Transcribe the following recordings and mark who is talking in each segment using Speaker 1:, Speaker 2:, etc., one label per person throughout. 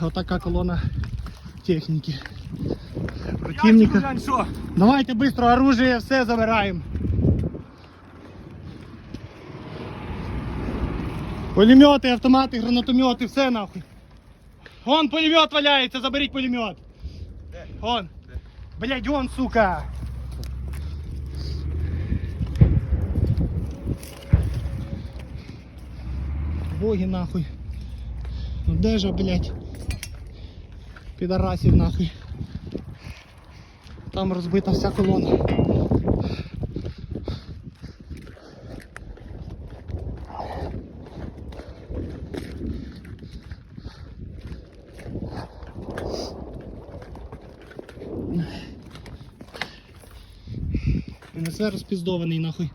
Speaker 1: отака колона техніки. Противника.
Speaker 2: Глянь, що?
Speaker 1: Давайте быстро оружие, все забираємо. Пулемети, автомати, гранатомети, все нахуй. Вон пулемет валяється, заберіть пулемет. Вон. Блять, вон, сука. Боги нахуй. Ну де же, блять? Підарасів нахуй. Там розбита вся колона. НСВ розпіздований нахуй.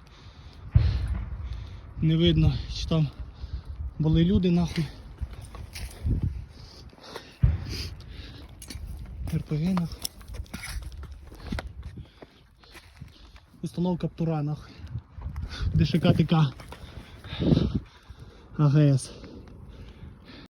Speaker 1: Не видно, чи там були люди нахуй. Нахуй. Установка в Туранах. ДШК ТК. АГС.